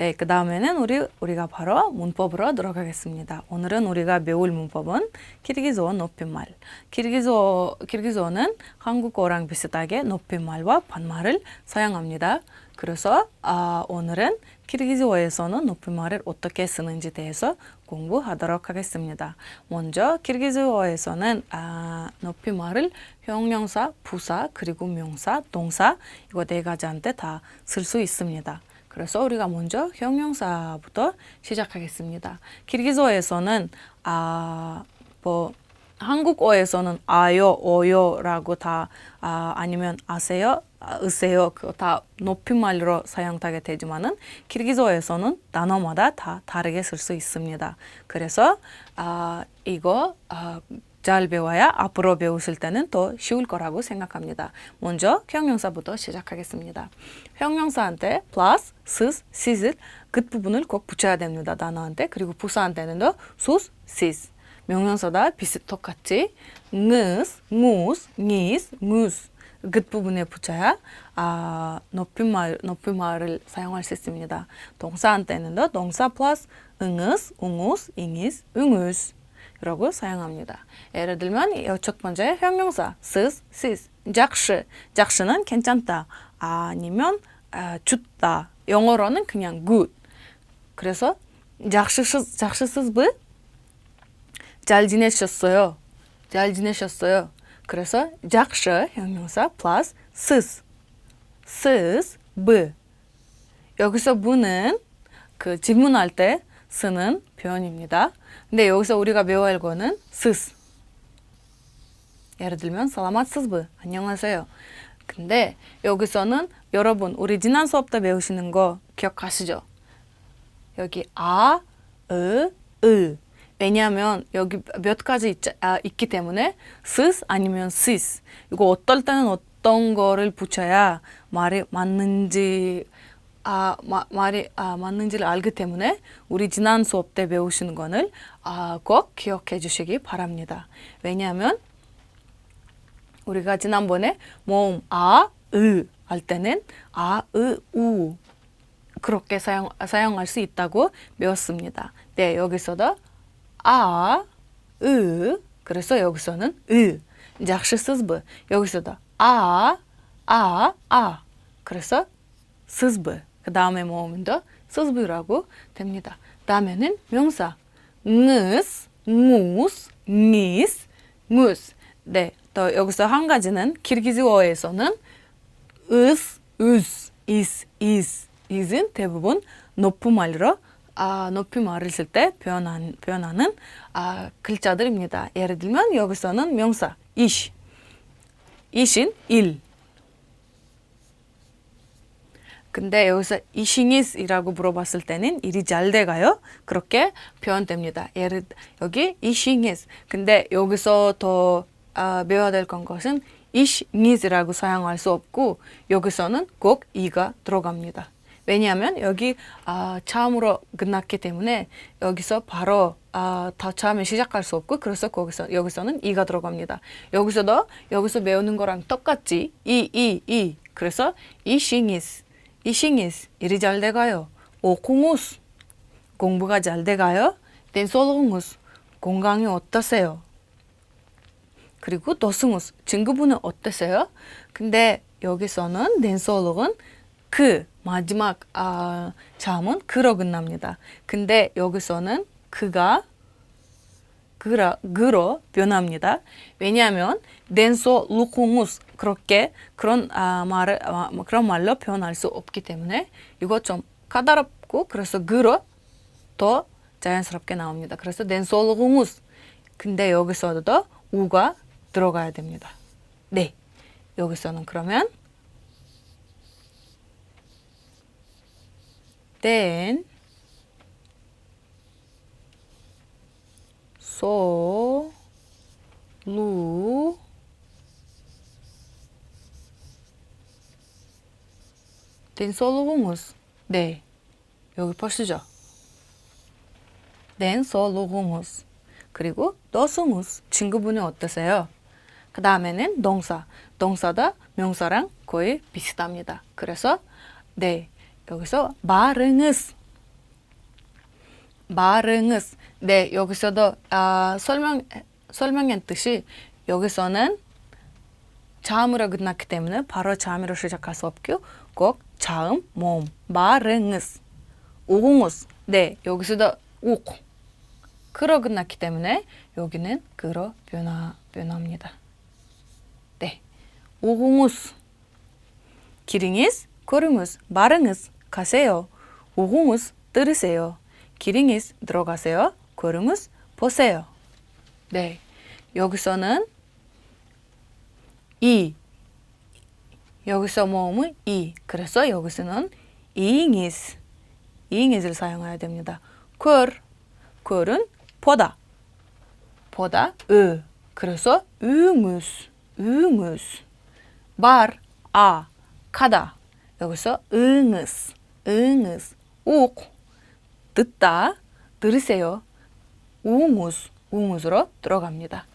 네, 그 다음에는 우리 우리가 바로 문법으로 들어가겠습니다. 오늘은 우리가 배울 문법은 키르기즈어 높임말. 키르기즈어 키르기즈어는 한국어랑 비슷하게 높임말과 반말을 사용합니다. 그래서 아, 오늘은 키르기즈어에서는 높임말을 어떻게 쓰는지 대해서 공부하도록 하겠습니다. 먼저 키르기즈어에서는 아, 높임말을 형용사, 부사, 그리고 명사, 동사 이거 네 가지한테 다 쓸 수 있습니다. 그래서 우리가 먼저 형용사부터 시작하겠습니다. 키르기즈어에서는 아, 뭐 한국어에서는 아요, 어요라고 다 아, 아니면 아세요, 아, 으세요 그거 다 높임말로 사용하게 되지만은 키르기즈어에서는 단어마다 다 다르게 쓸 수 있습니다. 그래서 아, 이거 아, 잘 배워야 앞으로 배우실 때는 더 쉬울 거라고 생각합니다. 먼저 형용사부터 시작하겠습니다. 형용사한테 plus, sys, sys 끝부분을 꼭 붙여야 됩니다. 단어한테. 그리고 부사한테는도 sus, sis. 명령사다 비슷 똑같이 ngыс, ngus, ngis, ngus 끝부분에 붙여야 아, 높임말, 높임말을 사용할 수 있습니다. 동사한테는도 동사 플러스 응으스, 웅우스, 잉이스, 응우스 라고 사용합니다. 예를 들면 이첫 번째 형용사 sys, sis, jak시. jak시는 괜찮다. 아니면 아, 좋다. 영어로는 그냥 good. 그래서 jak시스, jak시스즈 잘 지내셨어요. 잘 지내셨어요. 그래서 jak시 형용사 플러스 sys, sys, b. 여기서 부는 그 질문할 때 쓰는 표현입니다. 근데 여기서 우리가 배워야 할 거는 sys. 예를 들면 살라마스브 안녕하세요. 근데 여기서는 여러분 우리 지난 수업 때 배우시는 거 기억하시죠? 여기 아, 으, 으. 왜냐하면 여기 몇 가지 있, 아, 있기 때문에 sys 아니면 sis. 이거 어떨 때는 어떤 거를 붙여야 말이 맞는지 아, 마, 말이 아, 맞는지를 알기 때문에 우리 지난 수업 때 배우시는 거는 아, 꼭 기억해 주시기 바랍니다. 왜냐하면 우리가 지난번에 모음 아, 으 할 때는 아, 으, 우 그렇게 사용, 사용할 수 있다고 배웠습니다. 네, 여기서도 아, 으 그래서 여기서는 으 жақсы сызбы 여기서도 아, 아, 아 그래서 сызбы 그 다음에 모음은 뭐 더 스즈비라고 됩니다. 다음에는 명사 느스, 무스, 니스, 무스. 네, 또 여기서 한 가지는 키르기즈어에서는 으스, 으스, 이스, 이스, 이즈는 대부분 높음말로 아, 높임말을 쓸 때 표현한, 표현하는 아, 글자들입니다. 예를 들면 여기서는 명사 이시, 이신 일, 근데 여기서 이싱이스이라고 물어봤을 때는 일이 잘 돼가요? 그렇게 표현됩니다. 예를 여기 이싱이스. 근데 여기서 더 아, 배워야 될 건 것은 이싱이스라고 사용할 수 없고 여기서는 꼭 이가 들어갑니다. 왜냐하면 여기 아, 처음으로 끝났기 때문에 여기서 바로 아, 다 처음에 시작할 수 없고 그래서 거기서 여기서는 이가 들어갑니다. 여기서도 여기서 배우는 거랑 똑같이 이 이 이 그래서 이싱이스 이싱이스 일이 잘 돼가요. 오콩우스 공부가 잘 돼가요. 댄솔홍우스 건강이 어떠세요? 그리고 도승우스 친구분은 어떠세요? 근데 여기서는 댄솔록은 그 마지막 아, 자음은 그로 끝납니다. 근데 여기서는 그가 그라, 그로 변합니다. 왜냐하면 덴소 루콩우스 그렇게 그런 아, 말을 아, 뭐 그런 말로 표현할 수 없기 때문에 이거 좀 까다롭고 그래서 그로 더 자연스럽게 나옵니다. 그래서 덴소 루콩우스 근데 여기서도 우가 들어가야 됩니다. 네. 여기서는 그러면 then so lu then solumus 네. 여기 보시죠? Then solumus 그리고 너수mus 친구분이 어떠세요? 그 다음에는 동사. 동사다 명사랑 거의 비슷합니다. 그래서 네. 여기서 마릉으스. 말응ыз. 네, 여기서도 아, 설명 설명했듯이 여기서는 자음으로 끝났기 때문에 바로 자음으로 시작할 수 없고 꼭 자음, 모음, 말응ыз, 오공ız. 네, 여기서도 오 그로 끝났기 때문에 여기는 그로 변화 변화합니다. 네, 오공ız. 기링이스, 걸음으스, 말응으스, 가세요. 오공으스, 들으세요. 기링이스, 들어가세요. 걸음으스, 보세요. 네, 여기서는 이, 여기서 모음은 이. 그래서 여기서는 이잉이스, 이잉이스를 사용해야 됩니다. 걸, 걸은 보다, 보다, 으. 그래서 응으스, 응으스. 말, 아, 가다. 여기서 응으스, 응으스. 오, 듣다, 들으세요. 웅우스, 웅우스로 들어갑니다.